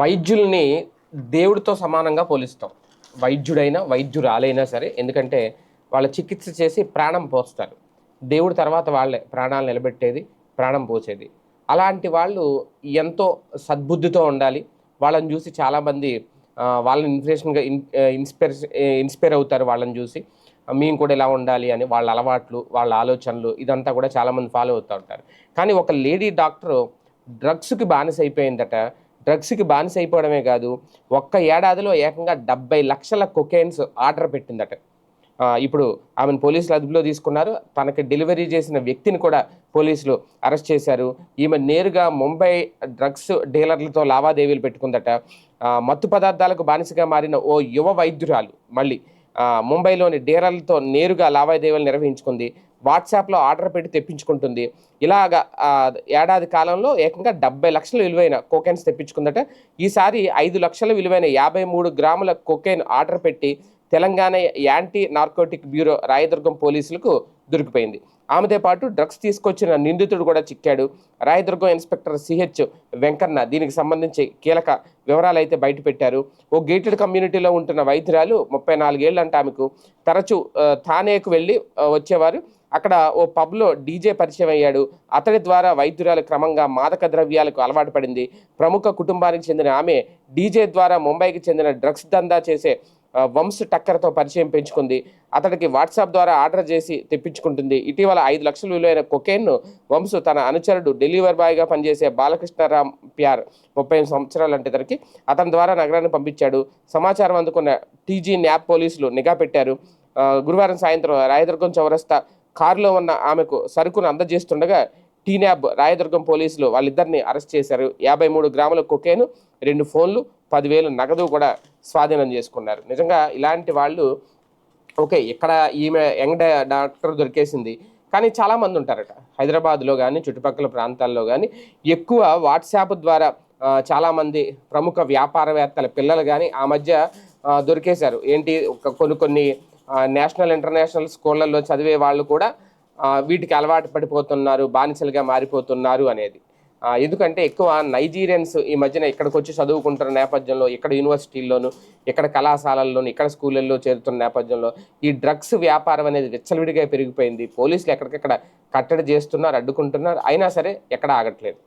వైద్యుల్ని దేవుడితో సమానంగా పోలిస్తాం. వైద్యుడైనా వైద్యురాలైనా సరే ఎందుకంటే వాళ్ళ చికిత్స చేసి ప్రాణం పోస్తారు. దేవుడి తర్వాత వాళ్ళే ప్రాణాలు నిలబెట్టేది ప్రాణం పోసేది. అలాంటి వాళ్ళు ఎంతో సద్బుద్ధితో ఉండాలి. వాళ్ళని చూసి చాలామంది వాళ్ళని ఇన్స్పిరేషన్గా ఇన్ ఇన్స్పైర్ ఇన్స్పైర్ అవుతారు వాళ్ళని చూసి. మేము కూడా ఇలా ఉండాలి అని వాళ్ళ అలవాట్లు వాళ్ళ ఆలోచనలు ఇదంతా కూడా చాలామంది ఫాలో అవుతూ ఉంటారు. కానీ ఒక లేడీ డాక్టర్ డ్రగ్స్కి బానిస అయిపోయిందట. డ్రగ్స్కి బానిస అయిపోవడమే కాదు ఒక్క ఏడాదిలో ఏకంగా డెబ్బై లక్షల కొకైన్స్ ఆర్డర్ పెట్టిందట. ఇప్పుడు ఆమెను పోలీసులు అదుపులో తీసుకున్నారు. తనకి డెలివరీ చేసిన వ్యక్తిని కూడా పోలీసులు అరెస్ట్ చేశారు. ఈమె నేరుగా ముంబై డ్రగ్స్ డీలర్లతో లావాదేవీలు పెట్టుకుందట. మత్తు పదార్థాలకు బానిసగా మారిన ఓ యువ వైద్యురాలు మళ్ళీ ముంబైలోని డీలర్లతో నేరుగా లావాదేవీలు నిర్వహించుకుంది. వాట్సాప్లో ఆర్డర్ పెట్టి తెప్పించుకుంటుంది. ఇలాగా ఏడాది కాలంలో ఏకంగా డెబ్బై లక్షల విలువైన కోకెన్స్ తెప్పించుకుందట. ఈసారి ఐదు లక్షల విలువైన యాభై మూడు గ్రాముల కోకెన్ ఆర్డర్ పెట్టి Telangana anti narcotic bureau Rayadurgam పోలీసులకు దొరికిపోయింది. ఆమెతో పాటు డ్రగ్స్ తీసుకొచ్చిన నిందితుడు కూడా చిక్కాడు. రాయదుర్గం ఇన్స్పెక్టర్ సిహెచ్ వెంకన్న దీనికి సంబంధించి కీలక వివరాలు అయితే బయట పెట్టారు. ఓ గేటెడ్ కమ్యూనిటీలో ఉంటున్న వైద్యురాలు ముప్పై నాలుగేళ్ళు అంటే ఆమెకు. తరచూ థానేకు వెళ్ళి వచ్చేవారు. అక్కడ ఓ పబ్లో డీజే పరిచయం అయ్యాడు. అతడి ద్వారా వైద్యురాలు క్రమంగా మాదక ద్రవ్యాలకు అలవాటు పడింది. ప్రముఖ కుటుంబానికి చెందిన ఆమె డీజే ద్వారా ముంబైకి చెందిన డ్రగ్స్ దందా చేసే వంశ టక్కర్తో పరిచయం పెంచుకుంది. అతడికి వాట్సాప్ ద్వారా ఆర్డర్ చేసి తెప్పించుకుంటుంది. ఇటీవల ఐదు లక్షల విలువైన కొకేన్ను వంశ తన అనుచరుడు డెలివరీ బాయ్గా పనిచేసే బాలకృష్ణరామ్ ప్యార్ ముప్పై ఎనిమిది సంవత్సరాలు అంటే ఇతనికి అతని ద్వారా నగరాన్ని పంపించాడు. సమాచారం అందుకున్న టీజీ న్యాప్ పోలీసులు నిఘా పెట్టారు. గురువారం సాయంత్రం రాయదుర్గం చౌరస్తా కారులో ఉన్న ఆమెకు సరుకును అందజేస్తుండగా టీనాబ్ రాయదుర్గం పోలీసులు వాళ్ళిద్దరిని అరెస్ట్ చేశారు. యాభై మూడు గ్రాముల కొకేను రెండు ఫోన్లు పదివేలు నగదు కూడా స్వాధీనం చేసుకున్నారు. నిజంగా ఇలాంటి వాళ్ళు ఓకే ఇక్కడ ఈమె యంగ్ డాక్టర్ దొరికేసింది. కానీ చాలామంది ఉంటారట. హైదరాబాద్లో కానీ చుట్టుపక్కల ప్రాంతాల్లో కానీ ఎక్కువ వాట్సాప్ ద్వారా చాలామంది ప్రముఖ వ్యాపారవేత్తల పిల్లలు కానీ ఆ మధ్య దొరికేశారు. ఏంటి ఒక కొన్ని కొన్ని నేషనల్ ఇంటర్నేషనల్ స్కూళ్ళల్లో చదివే వాళ్ళు కూడా వీటికి అలవాటు పడిపోతున్నారు బానిసలుగా మారిపోతున్నారు అనేది. ఎందుకంటే ఎక్కువ నైజీరియన్స్ ఈ మధ్యన ఇక్కడికి వచ్చి చదువుకుంటున్న నేపథ్యంలో ఇక్కడ యూనివర్సిటీల్లోనూ ఇక్కడ కళాశాలల్లోనూ ఇక్కడ స్కూళ్ళల్లో చేరుతున్న నేపథ్యంలో ఈ డ్రగ్స్ వ్యాపారం అనేది విచ్చలవిడిగా పెరిగిపోయింది. పోలీసులు ఎక్కడికెక్కడ కట్టడి చేస్తున్నారు అడ్డుకుంటున్నారు. అయినా సరే ఎక్కడ ఆగట్లేదు.